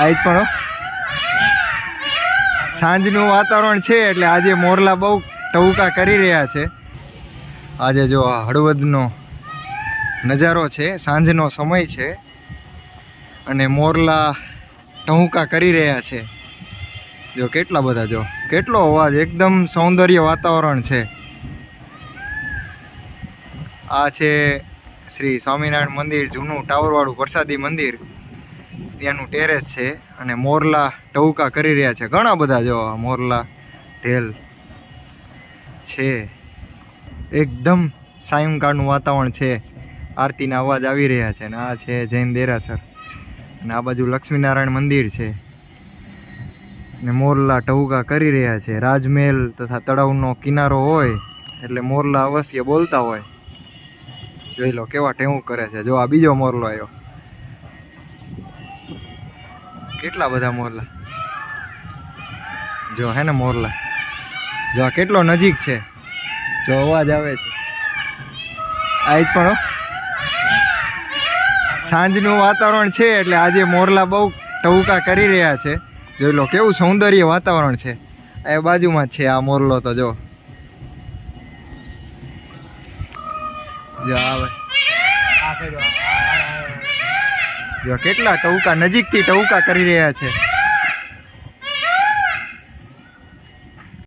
આજ પણ સાંજનું વાતાવરણ છે એટલે આજે મોરલા બહુ ટહુકા કરી રહ્યા છે. આજે જો આ હળવદનો નજારો છે, સાંજનો સમય છે અને મોરલા ટહુકા કરી રહ્યા છે. જો કેટલા બધા જો, કેટલો અવાજ, એકદમ સૌંદર્ય વાતાવરણ છે. આ છે શ્રી સ્વામિનારાયણ મંદિર, જૂનું ટાવરવાળું પ્રસાદી મંદિર. ત્યાંનું ટેરેસ છે અને મોરલા ટહુકા કરી રહ્યા છે. ઘણા બધા જો મોરલા ઢેલ છે. એકદમ સાયંકાળનું વાતાવરણ છે. આરતીના અવાજ આવી રહ્યા છે અને આ છે જૈન દેરાસર. અને આ બાજુ લક્ષ્મીનારાયણ મંદિર છે. ને મોરલા ટહુકા કરી રહ્યા છે. રાજમહેલ તથા તળાવનો કિનારો હોય એટલે મોરલા અવશ્ય બોલતા હોય. જોઈ લો કેવા ટેવું કરે છે. જો આ બીજો મોરલો આવ્યો. કેટલા બધા મોરલા? જો હે ને મોરલા. જો આ કેટલો નજીક છે. જો અવાજ આવે છે. આજ પણ. સાંજનું વાતાવરણ છે એટલે આજે મોરલા બહુ ટવકા કરી રહ્યા છે. જોઈ લો, કેવું સૌંદર્ય વાતાવરણ છે. એ બાજુમાં જ છે આ મોરલો તો જો. જો આવે જો કેટલા ટહુકા નજીકથી ટહુકા કરી રહ્યા છે.